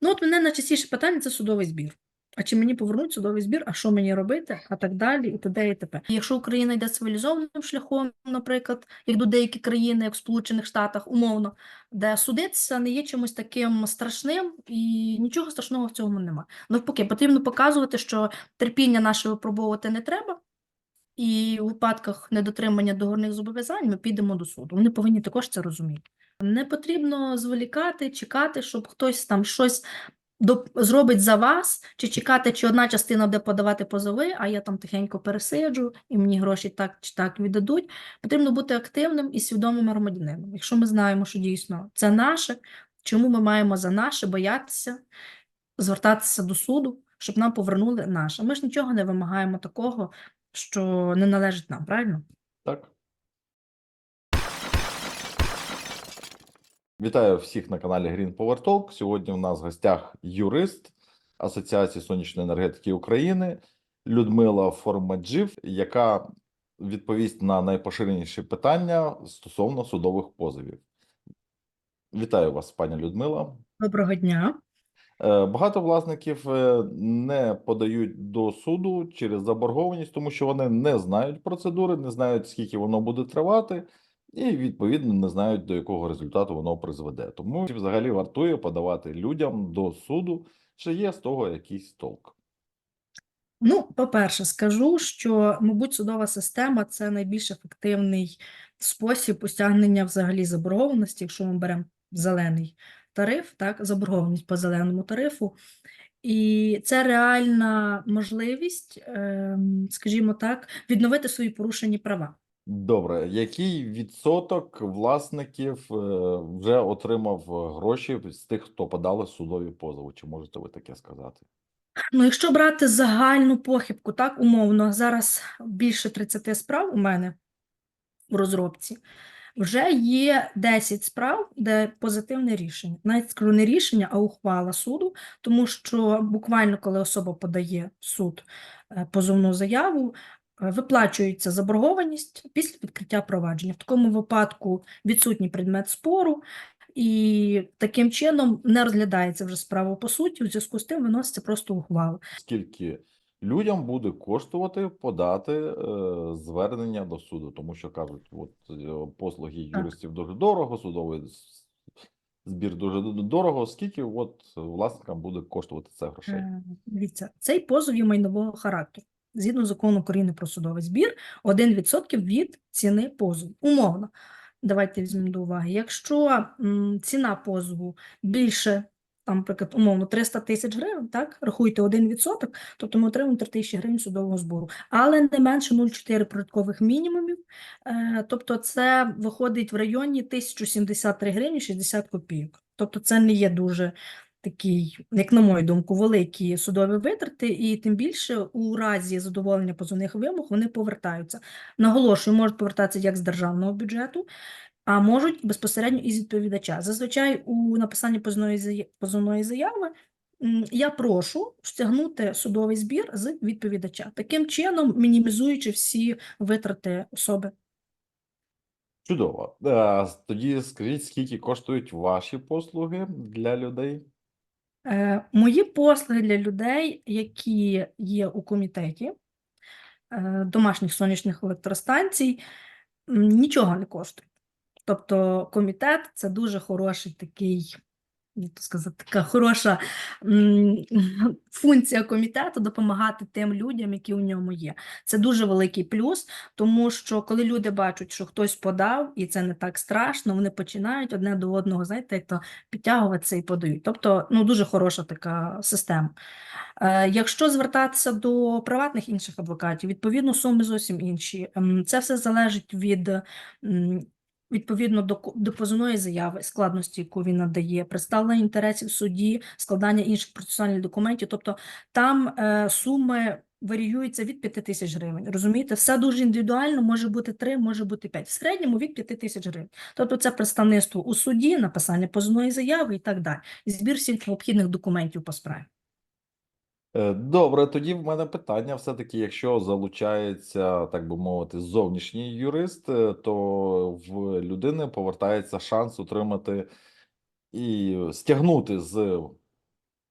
Ну, от мене найчастіше питання це судовий збір. А чи мені повернуть судовий збір, а що мені робити, а так далі, і т.д. і т.п. Якщо Україна йде цивілізованим шляхом, наприклад, як до деякі країни, як в Сполучених Штатах, умовно, де судитися не є чимось таким страшним, і нічого страшного в цьому немає. Навпаки, потрібно показувати, що терпіння наше випробовувати не треба, і у випадках недотримання договорних зобов'язань ми підемо до суду. Вони повинні також це розуміти. Не потрібно зволікати, чекати, щоб хтось там щось доп- зробить за вас, чи чекати, чи одна частина буде подавати позови, а я там тихенько пересиджу, і мені гроші так чи так віддадуть. Потрібно бути активним і свідомим громадянином. Якщо ми знаємо, що дійсно це наше, чому ми маємо за наше боятися, звертатися до суду, щоб нам повернули наше. Ми ж нічого не вимагаємо такого, що не належить нам, правильно? Так. Вітаю всіх на каналі Green Power Talk. Сьогодні у нас в гостях юрист Асоціації сонячної енергетики України Людмила Формаджів, яка відповість на найпоширеніші питання стосовно судових позовів. Вітаю вас, пані Людмила. Доброго дня. Е, Багато власників е, не подають до суду через заборгованість, тому що вони не знають процедури, не знають, скільки воно буде тривати, і відповідно не знають, до якого результату воно призведе. Тому взагалі вартує подавати людям до суду, чи є з того якийсь толк. Ну, по-перше, скажу, що, мабуть, судова система це найбільш ефективний спосіб стягнення взагалі заборгованості, якщо ми беремо зелений тариф, так, заборгованість по зеленому тарифу. І це реальна можливість, ем, скажімо так, відновити свої порушені права. Добре, який відсоток власників е, вже отримав е, гроші з тих, хто подали судові позови? Чи можете ви таке сказати? Ну, якщо брати загальну похибку, так, умовно, зараз більше 30 справ у мене в розробці, вже є 10 справ, де позитивне рішення. Навіть скажу не рішення, а ухвала суду, тому що буквально коли особа подає в суд е, позовну заяву, виплачується заборгованість після відкриття провадження. В такому випадку відсутній предмет спору, і таким чином не розглядається вже справа по суті, у зв'язку з тим виноситься просто ухвала. скільки людям буде коштувати подати е, звернення до суду, тому що кажуть, от е, послуги Так. юристів дуже дорого, судовий збір дуже дорого. Скільки от власникам буде коштувати це грошей? Е, Дивіться, цей позов є майнового характеру. Згідно закону України про судовий збір, 1% від ціни позову. Умовно, давайте візьмемо до уваги. Якщо ціна позову більше, там, наприклад, умовно 300 тисяч гривень, так, рахуйте 1%, тобто ми отримуємо 3 тисячі гривень судового збору, але не менше 0,4 прожиткових мінімумів, е, тобто це виходить в районі 1073 гривні 60 копійок. Тобто це не є дуже такий, як на мою думку, великі судові витрати, і тим більше у разі задоволення позовних вимог вони повертаються. Наголошую, можуть повертатися як з державного бюджету, а можуть безпосередньо із відповідача. Зазвичай у написанні позовної позовної заяви я прошу стягнути судовий збір з відповідача, таким чином мінімізуючи всі витрати особи. Чудово. Е, Тоді скажіть, скільки коштують ваші послуги для людей? Е, Мої послуги для людей, які є у комітеті е, домашніх сонячних електростанцій, нічого не коштують. Тобто комітет це дуже хороший такий, як то сказати, така хороша функція комітету допомагати тим людям, які у ньому є. Це дуже великий плюс, тому що коли люди бачать, що хтось подав, і це не так страшно, вони починають одне до одного, знаєте, як то підтягуватися і подають. Тобто, ну дуже хороша така система. Е, Якщо звертатися до приватних інших адвокатів, відповідно, суми зовсім інші. Ем, Це все залежить від відповідно до, до позовної заяви, складності, яку він надає, представлення інтересів в суді, складання інших процесуальних документів. Тобто там е, суми варіюються від 5 тисяч гривень. Розумієте, все дуже індивідуально, може бути 3, може бути 5. В середньому від 5 тисяч гривень. Тобто це представництво у суді, написання позовної заяви і так далі. Збір всіх необхідних документів по справі. Е, Добре, тоді в мене питання все-таки, якщо залучається, так би мовити, зовнішній юрист, е, то в людини повертається шанс отримати і стягнути з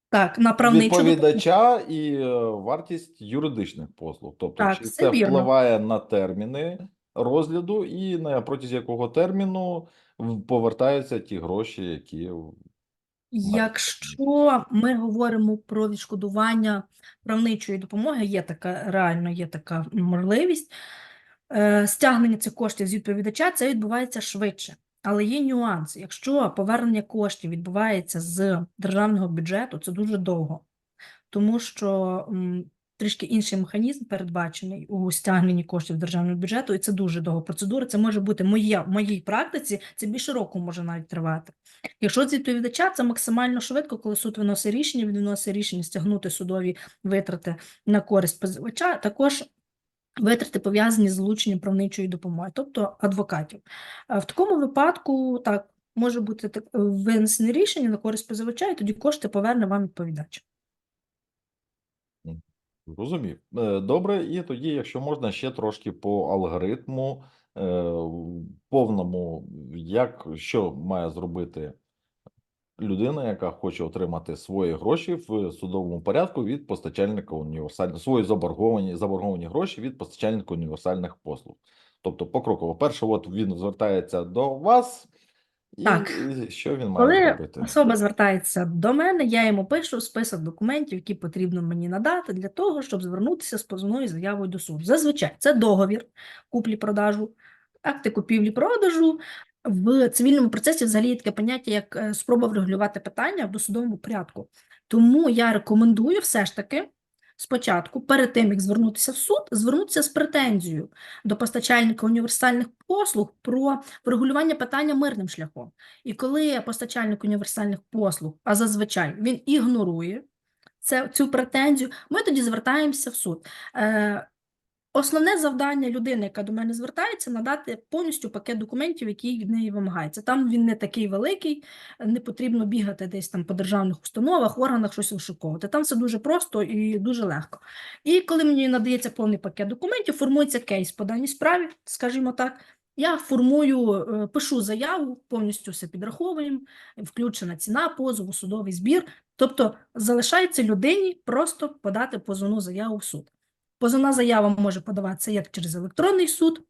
Так, на правничу відповідача і е, вартість юридичних послуг. Тобто, Так, чи це вірно. впливає на терміни розгляду, і на протязі якого терміну повертаються ті гроші, які Якщо ми говоримо про відшкодування правничої допомоги, є така реально є така можливість. Е, Стягнення цих коштів з відповідача це відбувається швидше. Але є нюанс. Якщо повернення коштів відбувається з державного бюджету, це дуже довго, тому що трішки інший механізм передбачений у стягненні коштів державного бюджету, і це дуже довга процедура. Це може бути моя, в моїй практиці, це більше року може навіть тривати. Якщо з відповідача, це максимально швидко, коли суд виносить рішення, він виносить рішення стягнути судові витрати на користь позивача, також витрати пов'язані з залученням правничої допомоги, тобто адвокатів. В такому випадку так може бути так- винесене рішення на користь позивача, і тоді кошти поверне вам відповідач. Розумів. Е, Добре, і тоді, якщо можна, ще трошки по алгоритму е, повному, як що має зробити людина, яка хоче отримати свої гроші в судовому порядку від постачальника універсальних свої заборговані заборговані гроші від постачальника універсальних послуг. Тобто, покроково, перше, от він звертається до вас, і, Так. і що він має Коли зробити? особа звертається до мене, я йому пишу список документів, які потрібно мені надати для того, щоб звернутися з позовною заявою до суду. Зазвичай це договір куплі-продажу, акти купівлі-продажу. В цивільному процесі взагалі є таке поняття, як е, спроба врегулювати питання в досудовому порядку. Тому я рекомендую все ж таки спочатку, перед тим як звернутися в суд, звернутися з претензією до постачальника універсальних послуг про врегулювання питання мирним шляхом. І коли постачальник універсальних послуг, а зазвичай він ігнорує це, цю претензію, ми тоді звертаємося в суд. Е, Основне завдання людини, яка до мене звертається, надати повністю пакет документів, який від неї вимагається. Там він не такий великий, не потрібно бігати десь там по державних установах, органах щось вишуковувати. Там все дуже просто і дуже легко. І коли мені надається повний пакет документів, формується кейс по даній справі, скажімо так. Я формую, е, пишу заяву, повністю все підраховуємо, включена ціна позову, судовий збір. Тобто залишається людині просто подати позовну заяву в суд. Позовна заява може подаватися як через електронний суд,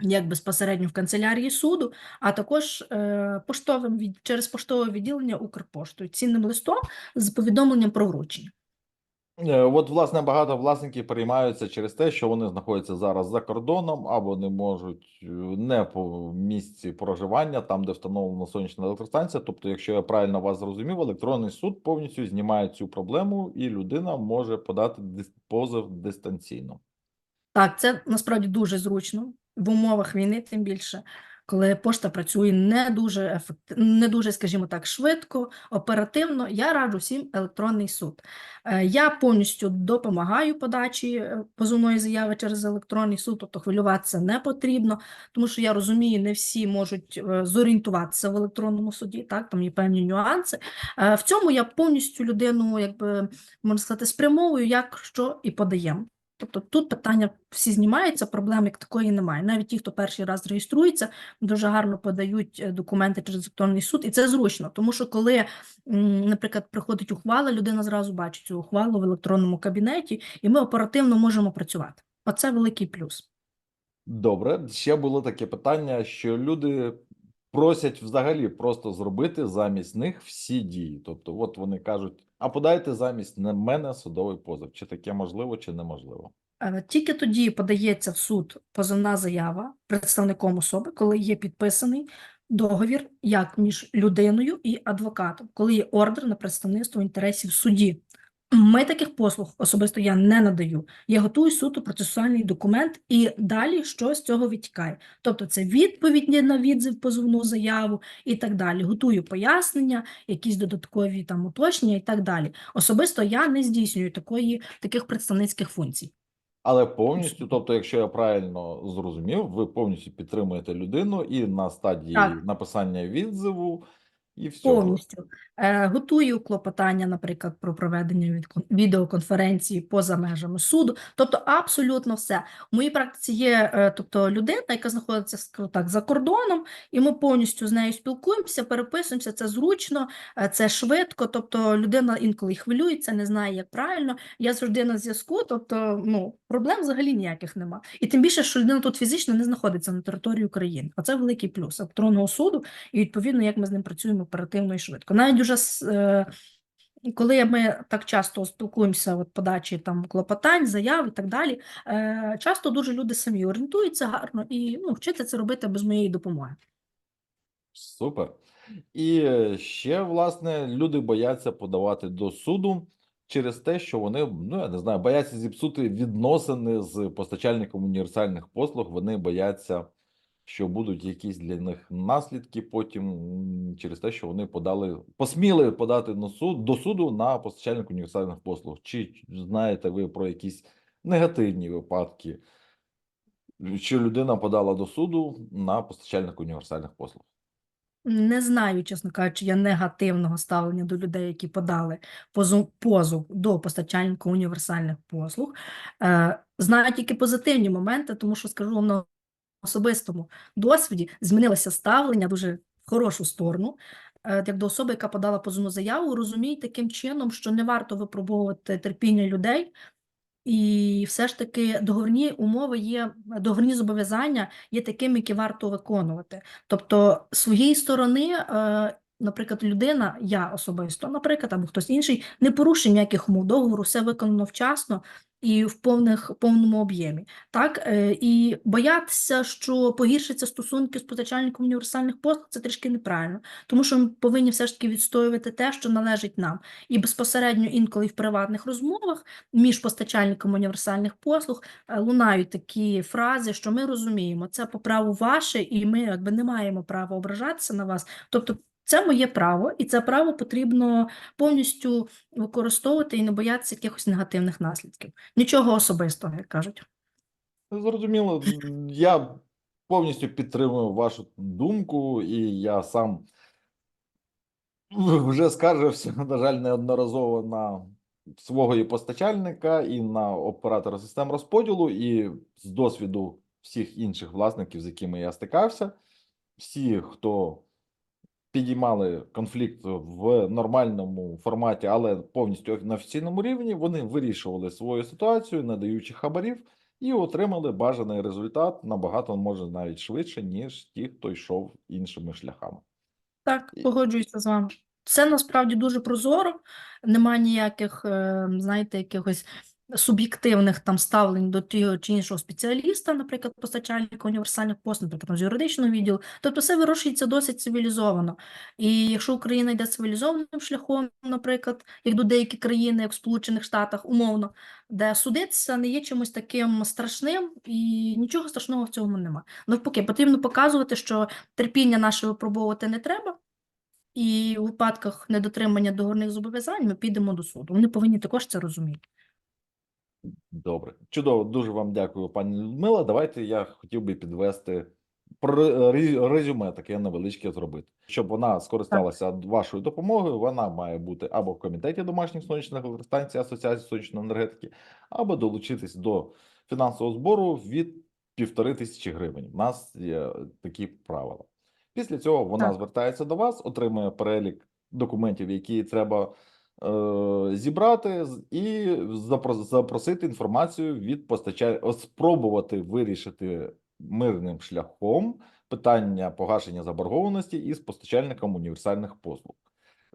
як безпосередньо в канцелярії суду, а також е, поштовим через поштове відділення Укрпоштою, цінним листом з повідомленням про вручення. Е, От, власне, багато власників переймаються через те, що вони знаходяться зараз за кордоном або не можуть е, не по місці проживання, там, де встановлена сонячна електростанція. Тобто, якщо я правильно вас зрозумів, електронний суд повністю знімає цю проблему, і людина може подати позов дистанційно. Так, це насправді дуже зручно в умовах війни, тим більше, коли пошта працює не дуже ефективно, не дуже, скажімо так, швидко, оперативно. Я раджу всім електронний суд. Е, Я повністю допомагаю подачі е, позовної заяви через електронний суд, тобто хвилюватися не потрібно, тому що я розумію, не всі можуть е, зорієнтуватися в електронному суді, так, там є певні нюанси. В цьому я повністю людину, якби можна сказати, спрямовую, як що і подаємо. Тобто тут питання всі знімаються, проблем як такої немає. Навіть ті, хто перший раз реєструється, дуже гарно подають е, документи через електронний суд, і це зручно, тому що коли, наприклад, приходить ухвала, людина зразу бачить цю ухвалу в електронному кабінеті, і ми оперативно можемо працювати. Оце великий плюс. Добре, ще було таке питання, що люди просять взагалі просто зробити замість них всі дії. Тобто, от вони кажуть: а подайте замість на мене судовий позов. Чи таке можливо, чи неможливо? Е, Тільки тоді подається в суд позовна заява представником особи, коли є підписаний договір як між людиною і адвокатом, коли є ордер на представництво інтересів в суді. Ми таких послуг особисто я не надаю. Я готую суто процесуальний документ і далі що з цього витікає. Тобто це відповідь на відзив позовну заяву і так далі. Готую пояснення, якісь додаткові там уточнення і так далі. Особисто я не здійснюю такої таких представницьких функцій. Але повністю, тобто, якщо я правильно зрозумів, ви повністю підтримуєте людину і на стадії Так. написання відзиву і все. Повністю. Е, готую клопотання, наприклад, про проведення відеоконференції поза межами суду. Тобто абсолютно все. В моїй практиці є е, тобто, людина, яка знаходиться так, за кордоном, і ми повністю з нею спілкуємося, переписуємося, це зручно, е, це швидко. Тобто людина інколи хвилюється, не знає, як правильно. Я завжди на зв'язку, тобто ну, проблем взагалі ніяких нема. І тим більше, що людина тут фізично не знаходиться на території України. А це великий плюс електронного суду і відповідно, як ми з ним працюємо оперативно і швидко. Навіть уже с- е, коли ми так часто спілкуємося от подачі там клопотань, заяв і так далі, е, часто дуже люди самі орієнтуються гарно і ну, вчаться це робити без моєї допомоги. Супер. І ще, власне, люди бояться подавати до суду через те, що вони, ну я не знаю, бояться зіпсути відносини з постачальником універсальних послуг. Вони бояться, що будуть якісь для них наслідки потім через те, що вони подали, посміли подати на суд до суду на постачальник універсальних послуг. Чи знаєте ви про якісь негативні випадки, що людина подала до суду на постачальник універсальних послуг? Не знаю, чесно кажучи, я негативного ставлення до людей, які подали позов, до постачальника універсальних послуг. Е, знаю тільки позитивні моменти, тому що скажу вам особистому досвіді змінилося ставлення дуже в хорошу сторону. Е, Як до особи, яка подала позовну заяву, розумій таким чином, що не варто випробовувати терпіння людей, і все ж таки договірні умови є, договірні зобов'язання є такими, які варто виконувати. Тобто, з своєї сторони, е, наприклад, людина, я особисто, наприклад, або хтось інший, не порушив ніяких умов договору, все виконано вчасно і в повних, повному об'ємі. Так? Е, І боятися, що погіршаться стосунки з постачальником універсальних послуг, це трішки неправильно, тому що ми повинні все ж таки відстоювати те, що належить нам. І безпосередньо інколи в приватних розмовах між постачальником універсальних послуг е, лунають такі фрази, що ми розуміємо, це по праву ваше, і ми якби не маємо права ображатися на вас. Тобто, це моє право, і це право потрібно повністю використовувати і не боятися якихось негативних наслідків. Нічого особистого, як кажуть. Зрозуміло, я повністю підтримую вашу думку, і я сам вже скаржився, на жаль, неодноразово на свого і постачальника, і на оператора систем розподілу, і з досвіду всіх інших власників, з якими я стикався, всі, хто підіймали конфлікт в нормальному форматі, але повністю на офіційному рівні, вони вирішували свою ситуацію, надаючи хабарів, і отримали бажаний результат набагато може навіть швидше, ніж ті, хто йшов іншими шляхами. Так, погоджуюся з вами. Це насправді дуже прозоро, немає ніяких, е, знаєте, якихось суб'єктивних там ставлень до того чи іншого спеціаліста, наприклад, постачальника універсальних послуг, наприклад, з юридичного відділу. Тобто все вирішується досить цивілізовано. І якщо Україна йде цивілізованим шляхом, наприклад, як до деякі країни, як в Сполучених Штатах, умовно, де судитися не є чимось таким страшним, і нічого страшного в цьому немає. Навпаки, потрібно показувати, що терпіння наше випробовувати не треба. І у випадках недотримання договорних зобов'язань ми підемо до суду. Вони повинні також це розуміти. Добре, чудово, дуже вам дякую, пані Людмила. Давайте я хотів би підвести про резюме таке невеличке зробити. Щоб вона скористалася вашою допомогою, вона має бути або в комітеті домашніх сонячних електростанцій Асоціації сонячної енергетики, або долучитись до фінансового збору від півтори тисячі гривень. У нас є такі правила. Після цього вона Так. звертається до вас, отримує перелік документів, які треба е, зібрати і запро- запросити інформацію від постачальника, спробувати вирішити мирним шляхом питання погашення заборгованості із постачальником універсальних послуг.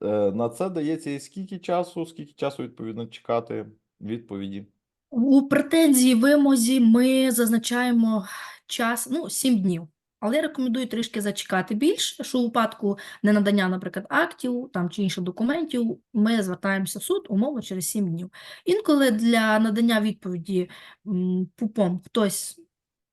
Е, На це дається і скільки часу, скільки часу відповідно чекати відповіді? У претензії вимозі ми зазначаємо час, ну, 7 днів. Але я рекомендую трішки зачекати більше, що у випадку ненадання, наприклад, актів там, чи інших документів, ми звертаємося в суд умовно через 7 днів. Інколи для надання відповіді ПУПом хтось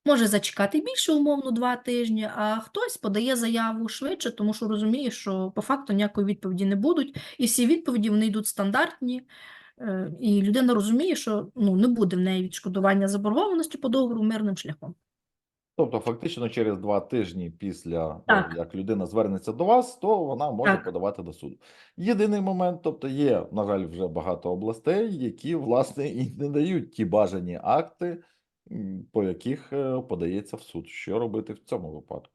може зачекати більше, умовно, 2 тижні, а хтось подає заяву швидше, тому що розуміє, що по факту ніякої відповіді не будуть, і всі відповіді вони йдуть стандартні. Е, І людина розуміє, що ну, не буде в неї відшкодування заборгованості по договору мирним шляхом. Тобто, фактично, через два тижні після Так. як людина звернеться до вас, то вона може Так. подавати до суду. Єдиний момент, тобто, є, на жаль, вже багато областей, які, власне, і не дають ті бажані акти, по яких е, подається в суд. Що робити в цьому випадку?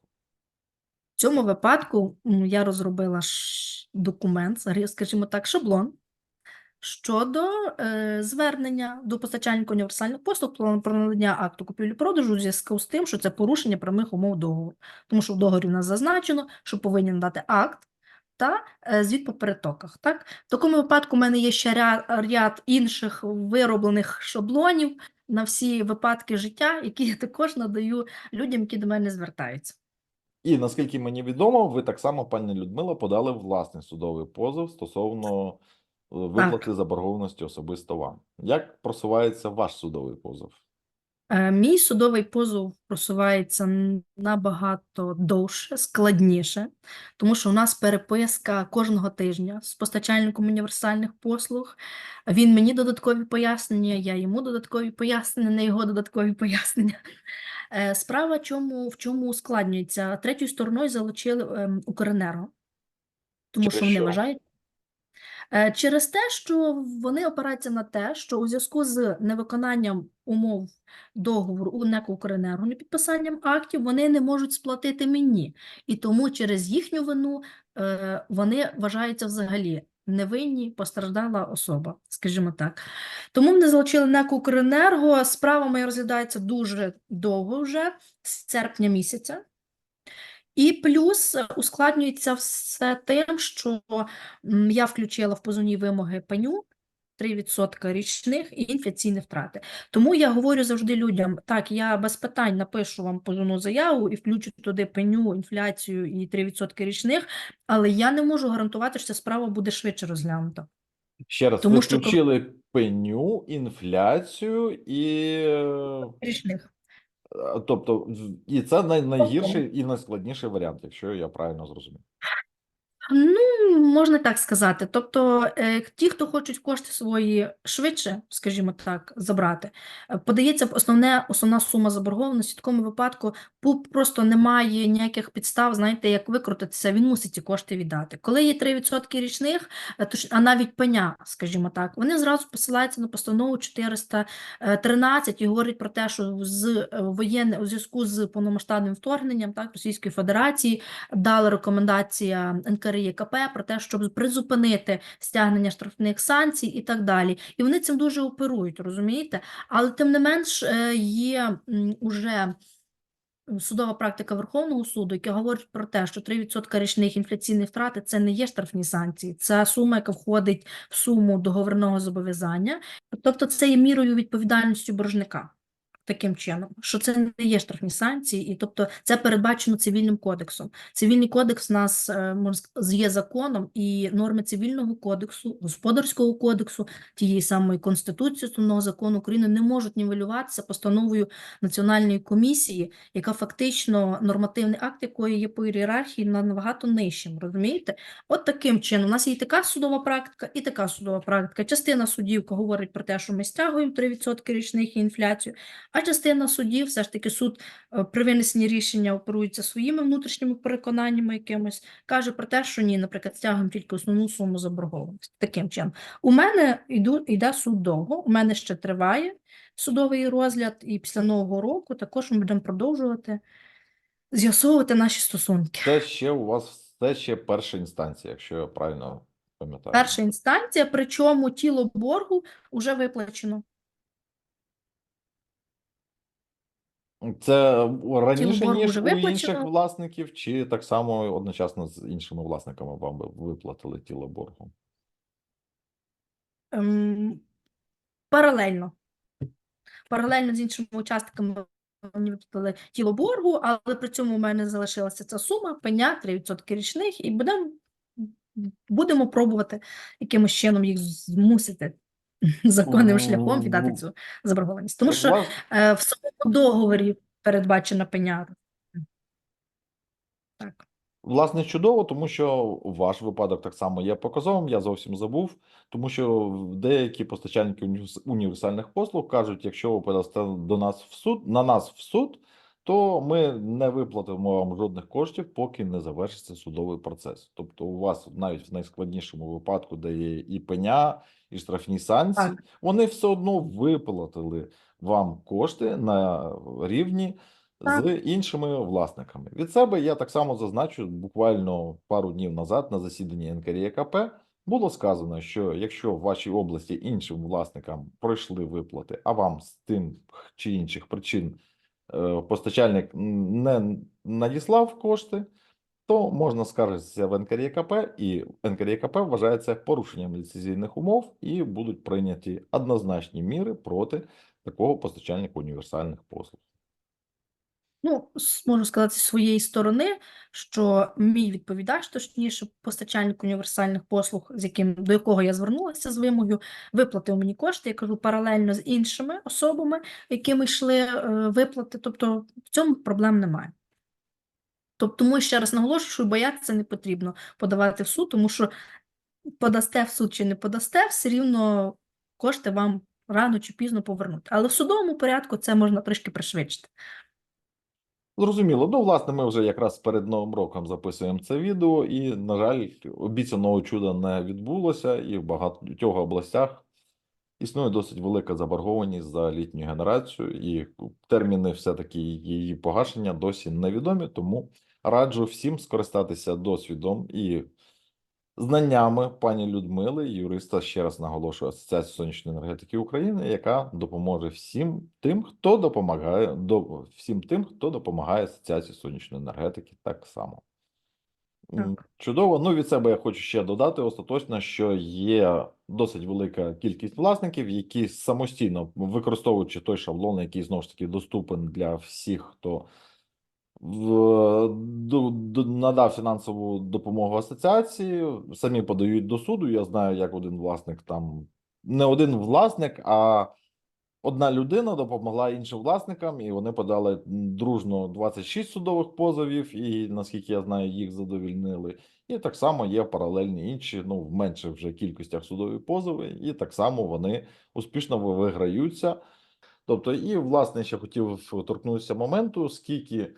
В цьому випадку я розробила документ, скажімо так, шаблон щодо е, звернення до постачальника універсальних послуг про надання акту купівлі-продажу у зв'язку з тим, що це порушення прямих умов договору. Тому що в договорі в нас зазначено, що повинні надати акт та е, звіт по перетоках. Так? В такому випадку в мене є ще ряд, ряд інших вироблених шаблонів на всі випадки життя, які я також надаю людям, які до мене звертаються. І наскільки мені відомо, ви так само, пані Людмила, подали власний судовий позов стосовно виплати заборгованості особисто вам. Як просувається ваш судовий позов? Е, Мій судовий позов просувається набагато довше, складніше, тому що у нас переписка кожного тижня з постачальником універсальних послуг. Він мені додаткові пояснення, я йому додаткові пояснення, на його додаткові пояснення. Е, Справа чому, в чому ускладнюється? Третьою стороною залучили ем, Укренерго, тому Через що вони що? вважають. Е, Через те, що вони опираються на те, що у зв'язку з невиконанням умов договору у НЕК «Укренерго», непідписанням актів, вони не можуть сплатити мені. І тому через їхню вину е, вони вважаються взагалі невинні, постраждала особа, скажімо так. Тому вони залучили НЕК «Укренерго». Справа моя розглядається дуже довго вже, з серпня місяця. І плюс е, ускладнюється все тим, що я включила в позовні вимоги пеню 3% річних і інфляційні втрати. Тому я говорю завжди людям: так, я без питань напишу вам позовну заяву і включу туди пеню, інфляцію і 3% річних, але я не можу гарантувати, що ця справа буде швидше розглянута. Ще раз, Тому ви що включили пеню, інфляцію і е, Річних. Е, тобто, і це найгірший і найскладніший варіант, якщо я правильно зрозумів. Ну, можна так сказати. Тобто, е, ті, хто хочуть кошти свої швидше, скажімо так, забрати, е, подається основне, основна сума заборгованості. В такому випадку пу- просто немає ніяких підстав, знаєте, як викрутитися, він мусить ці кошти віддати. Коли є 3% річних, е, а навіть пеня, скажімо так, вони зразу посилаються на постанову 413 і говорять про те, що з воєнне у зв'язку з повномасштабним вторгненням так, Російської Федерації дала рекомендація НКРЄКП про те, щоб призупинити стягнення штрафних санкцій і так далі. І вони цим дуже оперують, розумієте? Але тим не менш е, є уже судова практика Верховного суду, яка говорить про те, що 3% річних інфляційних втрати це не є штрафні санкції, це сума, яка входить в суму договірного зобов'язання, тобто це є мірою відповідальністю боржника. Таким чином, що це не є штрафні санкції, і тобто це передбачено цивільним кодексом. Цивільний кодекс у нас е, є законом, і норми цивільного кодексу, господарського кодексу, тієї самої конституції основного закону України не можуть нівелюватися постановою національної комісії, яка фактично нормативний акт якої є по ієрархії на- набагато нижчим. Розумієте? От таким чином, у нас є і така судова практика, і така судова практика. Частина судів говорить про те, що ми стягуємо 3% річних інфляцію, а частина судів, все ж таки, суд е, при винесенні рішення оперується своїми внутрішніми переконаннями якимось, каже про те, що ні, наприклад, стягуємо тільки основну суму заборгованості. Таким чином. У мене йду, йде суд довго, у мене ще триває судовий розгляд, і після Нового року також ми будемо продовжувати з'ясовувати наші стосунки. Це ще у вас це ще перша інстанція, якщо я правильно пам'ятаю. Перша інстанція, причому тіло боргу вже виплачено. Це раніше, ніж вже у інших виплачено. власників, чи так само одночасно з іншими власниками вам би виплатили тіло боргу? Ем, паралельно. Паралельно з іншими учасниками мені виплатили тіло боргу, але при цьому у мене залишилася ця сума, пеня 3% річних, і будемо, будемо пробувати якимось чином їх змусити законним шляхом віддати цю заборгованість. Тому що е, в самому договорі передбачена пеня. Так. Власне, чудово, тому що ваш випадок так само є показовим. Я зовсім забув, тому що деякі постачальники універсальних послуг кажуть, якщо ви подасте до нас в суд, на нас в суд, то ми не виплатимо вам жодних коштів, поки не завершиться судовий процес. Тобто, у вас навіть в найскладнішому випадку, де є і пеня, і штрафні санкції, Так. вони все одно виплатили вам кошти на рівні Так. з іншими власниками. Від себе я так само зазначу буквально пару днів назад на засіданні НКРЄКП було сказано, що якщо в вашій області іншим власникам пройшли виплати, а вам з тим чи інших причин е, постачальник не надіслав кошти, то можна скаржитися в НКРЄКП, і НКРЄКП вважає це порушенням ліцензійних умов і будуть прийняті однозначні міри проти такого постачальника універсальних послуг. Ну, можу сказати зі своєї сторони, що мій відповідач, точніше, постачальник універсальних послуг, з яким до якого я звернулася з вимогою, виплатив мені кошти, я кажу, паралельно з іншими особами, якими йшли е, виплати. Тобто в цьому проблем немає. Тобто, тому ще раз наголошую, що боятися не потрібно подавати в суд, тому що подасте в суд чи не подасте, все рівно кошти вам рано чи пізно повернуть. Але в судовому порядку це можна трішки пришвидшити. Зрозуміло. Ну, власне, ми вже якраз перед Новим роком записуємо це відео, і, на жаль, обіцяного чуда не відбулося, і в багатьох областях існує досить велика заборгованість за літню генерацію, і терміни все-таки її погашення досі невідомі, тому раджу всім скористатися досвідом і знаннями пані Людмили, юриста, ще раз наголошую, Асоціації сонячної енергетики України, яка допоможе всім тим, хто допомагає до всім тим, хто допомагає Асоціації сонячної енергетики, так само. Так. Чудово. Ну, від себе я хочу ще додати остаточно, що є досить велика кількість власників, які самостійно використовуючи той шаблон, який знову ж таки доступен для всіх, хто в, надав фінансову допомогу асоціації, самі подають до суду. Я знаю, як один власник там не один власник, а одна людина допомогла іншим власникам, і вони подали дружно 26 судових позовів, і наскільки я знаю, їх задовільнили. І так само є паралельні інші, ну в менших вже кількостях судові позови, і так само вони успішно виграються. Тобто, і власне ще хотів торкнутися моменту, скільки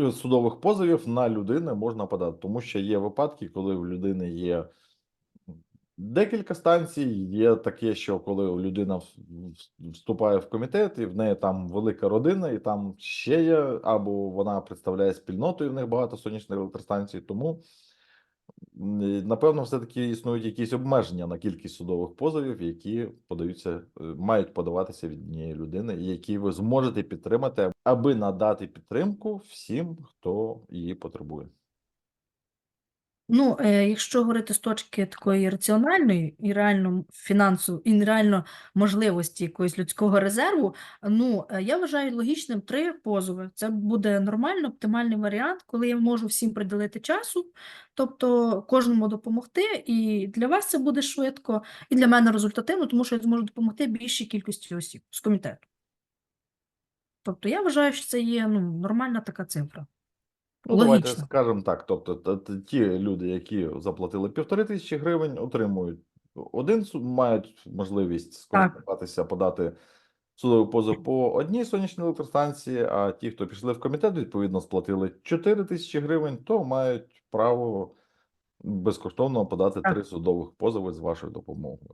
е, судових позовів на людини можна подати, тому що є випадки, коли в людини є декілька станцій. Є таке, що коли людина вступає в комітет, і в неї там велика родина, і там ще є, або вона представляє спільноту, і в них багато сонячних електростанцій. Тому напевно, все-таки існують якісь обмеження на кількість судових позовів, які подаються, е, мають подаватися від однієї людини, і які ви зможете підтримати, аби надати підтримку всім, хто її потребує. Ну, е, якщо говорити з точки такої раціональної і реально фінансу, і реально можливості якогось людського резерву, ну, е, я вважаю логічним три позови. Це буде нормально, оптимальний варіант, коли я можу всім приділити часу, тобто кожному допомогти, і для вас це буде швидко, і для мене результативно, тому що я зможу допомогти більшій кількості осіб з комітету. Тобто я вважаю, що це є ну, нормальна така цифра. Ну, давайте скажемо так. Тобто, ті люди, які заплатили півтори тисячі гривень, отримують один мають можливість скористатися, подати судовий позов по одній сонячній електростанції. А ті, хто пішли в комітет, відповідно сплатили 4 тисячі гривень, то мають право безкоштовно подати Так. три судових позови з вашою допомогою.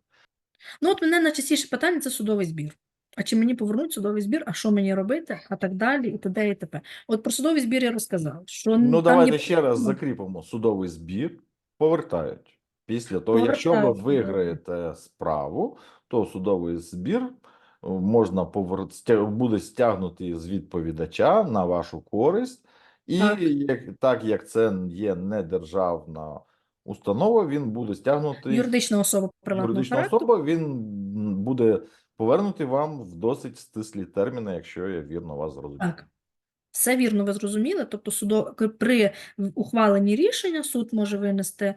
Ну, от мене найчастіше питання це судовий збір. А чи мені повернуть судовий збір, а що мені робити, а так далі, і т.д. і т.п. От про судовий збір я розказала. Що Ну, там давайте є ще раз закріпимо. Судовий збір повертають. Після того, якщо ви виграєте справу, то судовий збір е, можна повер... буде стягнутий з відповідача на вашу користь, і Так. як, так як це є не державна установа, він буде стягнутий юридична особа приватного юридична характеру. особа, він буде повернутий вам в досить стислі терміни, якщо я вірно вас зрозумів. Так. Все вірно, ви зрозуміли. Тобто судо... при ухваленні рішення суд може винести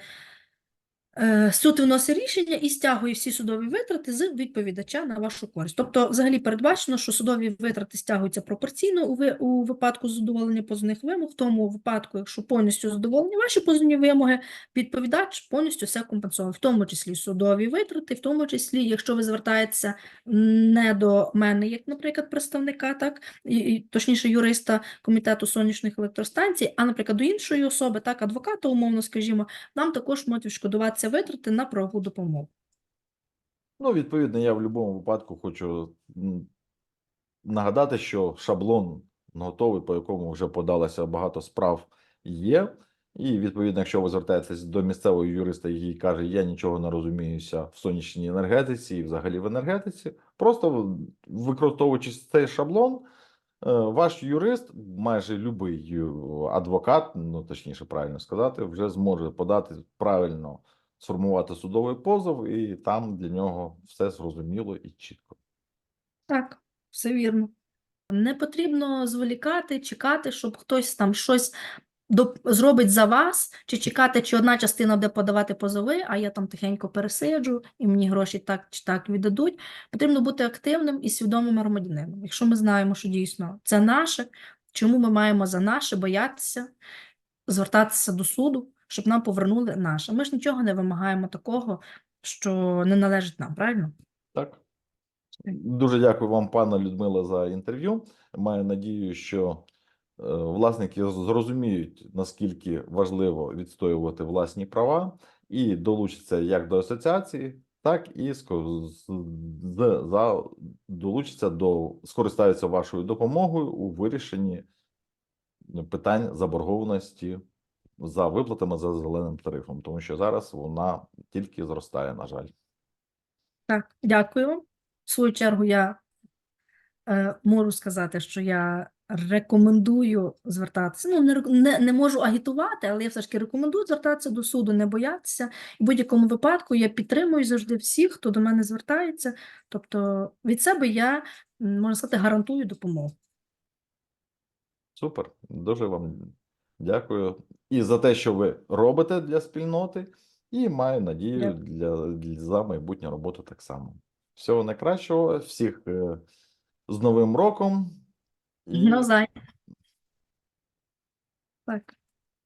Суд виносить рішення і стягує всі судові витрати з відповідача на вашу користь. Тобто, взагалі передбачено, що судові витрати стягуються пропорційно у, ви, у випадку задоволення позовних вимог, в тому випадку, якщо повністю задоволені ваші позовні вимоги, відповідач повністю все компенсує, в тому числі судові витрати, в тому числі, якщо ви звертаєтеся не до мене, як, наприклад, представника, так, і, точніше, юриста комітету сонячних електростанцій, а, наприклад, до іншої особи, так, адвоката, умовно, скажімо, нам також можуть відшкодуватися витрати на правову допомогу. Ну, відповідно, я в будь-якому випадку хочу нагадати, що шаблон готовий, по якому вже подалося багато справ, є. І відповідно, якщо ви звертаєтесь до місцевого юриста, який каже, я нічого не розуміюся в сонячній енергетиці і взагалі в енергетиці, просто використовуючи цей шаблон, е, ваш юрист, майже любий адвокат, ну точніше, правильно сказати, вже зможе подати правильно сформувати судовий позов, і там для нього все зрозуміло і чітко. Так, все вірно. Не потрібно зволікати, чекати, щоб хтось там щось зробить за вас, чи чекати, чи одна частина буде подавати позови, а я там тихенько пересиджу, і мені гроші так чи так віддадуть. Потрібно бути активним і свідомим громадянином. Якщо ми знаємо, що дійсно це наше, чому ми маємо за наше боятися, звертатися до суду, щоб нам повернули наше. Ми ж нічого не вимагаємо такого, що не належить нам, правильно? Так. Дуже дякую вам, пане Людмила, за інтерв'ю. Маю надію, що е, власники зрозуміють, наскільки важливо відстоювати власні права, і долучаться як до асоціації, так і долучаться до скористаються вашою допомогою у вирішенні питань заборгованості за виплатами за зеленим тарифом, тому що зараз вона тільки зростає, на жаль. Так, дякую. В свою чергу я е, можу сказати, що я рекомендую звертатися. Ну, не, не, не можу агітувати, але я все ж таки рекомендую звертатися до суду, не боятися. В будь-якому випадку я підтримую завжди всіх, хто до мене звертається. Тобто від себе я, можна сказати, гарантую допомогу. Супер, дуже вам дякую і за те, що ви робите для спільноти, і маю надію для, для за майбутню роботу так само. Всього найкращого, всіх е, з Новим роком і Навзаєм. Так.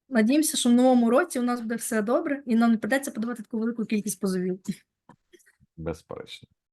Надіємося, що в новому році у нас буде все добре, і нам не придеться подавати таку велику кількість позовів. безперечно.